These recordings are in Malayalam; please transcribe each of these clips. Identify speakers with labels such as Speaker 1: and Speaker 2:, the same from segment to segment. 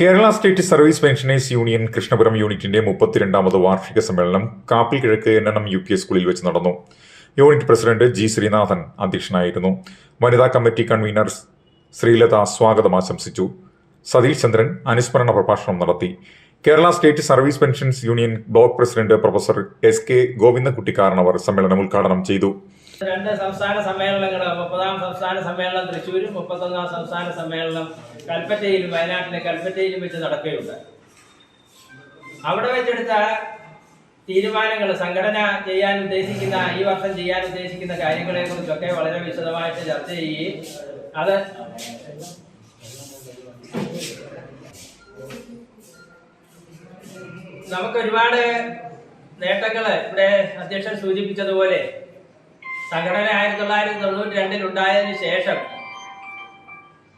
Speaker 1: Kerala state service pensioners union Krishnapuram യൂണിറ്റിന്റെ മുപ്പത്തിരണ്ടാമത് വാർഷിക സമ്മേളനം കാപ്പിൽ കിഴക്ക് N N M U P സ്കൂളിൽ വെച്ച് നടന്നു. യൂണിറ്റ് പ്രസിഡന്റ് ജി ശ്രീനാഥൻ അധ്യക്ഷനായിരുന്നു. വനിതാ കമ്മിറ്റി കൺവീനർ ശ്രീലത സ്വാഗതം ആശംസിച്ചു. സതീഷ് ചന്ദ്രൻ അനുസ്മരണ പ്രഭാഷണം നടത്തി. Kerala state service pensions union block president professor S K ഗോവിന്ദൻകുട്ടിക്കാരനവർ സമ്മേളനം ഉദ്ഘാടനം ചെയ്തു.
Speaker 2: രണ്ട് സംസ്ഥാന സമ്മേളനങ്ങൾ മുപ്പതാം സംസ്ഥാന സമ്മേളനം തൃശ്ശൂരും മുപ്പത്തൊന്നാം സംസ്ഥാന സമ്മേളനം കൽപ്പറ്റയിലും വയനാട്ടിലെ കൽപ്പറ്റയിലും വെച്ച് നടക്കുകയുണ്ട്. അവിടെ വെച്ചെടുത്ത തീരുമാനങ്ങൾ സംഘടന ചെയ്യാൻ ഉദ്ദേശിക്കുന്ന ഈ വർഷം ചെയ്യാൻ ഉദ്ദേശിക്കുന്ന കാര്യങ്ങളെ കുറിച്ചൊക്കെ വളരെ വിശദമായിട്ട് ചർച്ച ചെയ്യുകയും അത് നമുക്ക് ഒരുപാട് നേട്ടങ്ങൾ ഇവിടെ അധ്യക്ഷൻ സൂചിപ്പിച്ചതുപോലെ സംഘടന ആയിരത്തി തൊള്ളായിരത്തി തൊണ്ണൂറ്റി രണ്ടിൽ ഉണ്ടായതിനു ശേഷം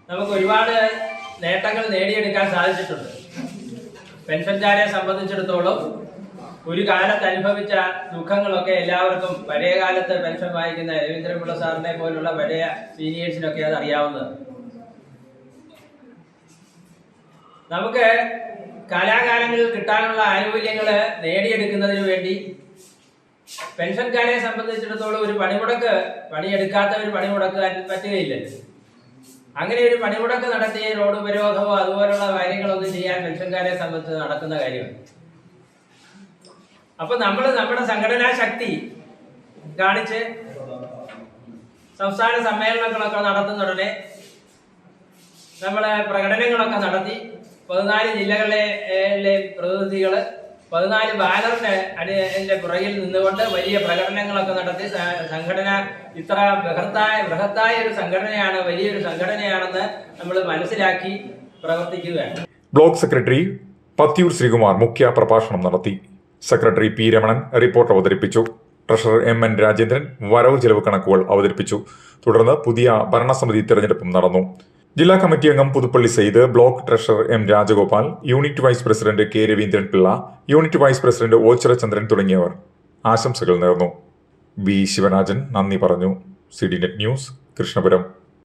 Speaker 2: നമുക്ക് ഒരുപാട് നേട്ടങ്ങൾ നേടിയെടുക്കാൻ സാധിച്ചിട്ടുണ്ട്. പെൻഷൻകാരെ സംബന്ധിച്ചിടത്തോളം ഒരു കാലത്ത് അനുഭവിച്ച ദുഃഖങ്ങളൊക്കെ എല്ലാവർക്കും പഴയ കാലത്ത് പെൻഷൻ വായിക്കുന്ന രവീന്ദ്രപിള്ള സാറിനെ പോലുള്ള പഴയ സീനിയേഴ്സിനൊക്കെ അത് അറിയാവുന്നതാണ്. നമുക്ക് കാലാകാലങ്ങളിൽ കിട്ടാനുള്ള ആനുകൂല്യങ്ങൾ നേടിയെടുക്കുന്നതിന് വേണ്ടി പെൻഷൻകാരെ സംബന്ധിച്ചിടത്തോളം ഒരു പണിമുടക്ക് പണിയെടുക്കാത്ത ഒരു പണിമുടക്ക് പറ്റുകയില്ലല്ലോ അങ്ങനെ ഒരു പണിമുടക്ക് നടത്തിയ റോഡ് ഉപരോധമോ അതുപോലുള്ള കാര്യങ്ങളൊന്നും ചെയ്യാൻ പെൻഷൻകാരെ സംബന്ധിച്ച് നടക്കുന്ന കാര്യമാണ്. അപ്പൊ നമ്മൾ നമ്മുടെ സംഘടനാ ശക്തി കാണിച്ച് സംസ്ഥാന സമ്മേളനങ്ങളൊക്കെ നടത്തുന്നുടനെ നമ്മളെ പ്രകടനങ്ങളൊക്കെ നടത്തി പതിനാല് ജില്ലകളിലെ പ്രതിനിധികൾ പതിനാല് ബാനറിന്റെ അടിന്റെ പുറകിൽ നിന്നുകൊണ്ട് വലിയ പ്രകടനങ്ങളൊക്കെ നടത്തി. സംഘടന ഇത്ര ബൃഹത്തായ ബൃഹത്തായ ഒരു സംഘടനയാണ് വലിയൊരു സംഘടനയാണെന്ന് നമ്മൾ മനസ്സിലാക്കി പ്രവർത്തിക്കുകയാണ്.
Speaker 1: ബ്ലോക്ക് സെക്രട്ടറി പത്തിയൂർ ശ്രീകുമാർ മുഖ്യ പ്രഭാഷണം നടത്തി. സെക്രട്ടറി പി രമണൻ റിപ്പോർട്ട് അവതരിപ്പിച്ചു. ട്രഷറർ എം എൻ രാജേന്ദ്രൻ വരവ് ചെലവ് കണക്കുകൾ അവതരിപ്പിച്ചു. തുടർന്ന് പുതിയ ഭരണസമിതി തെരഞ്ഞെടുപ്പും നടന്നു. ജില്ലാ കമ്മിറ്റി അംഗം Puthuppally Sayed block treasurer M Rajagopal unit vice president K Raveendran Pillai unit vice president Ochira Chandran തുടങ്ങിയവർ ആശംസകൾ നേർന്നു. വി ശിവരാജൻ നന്ദി പറഞ്ഞു. CD net news Krishnapuram.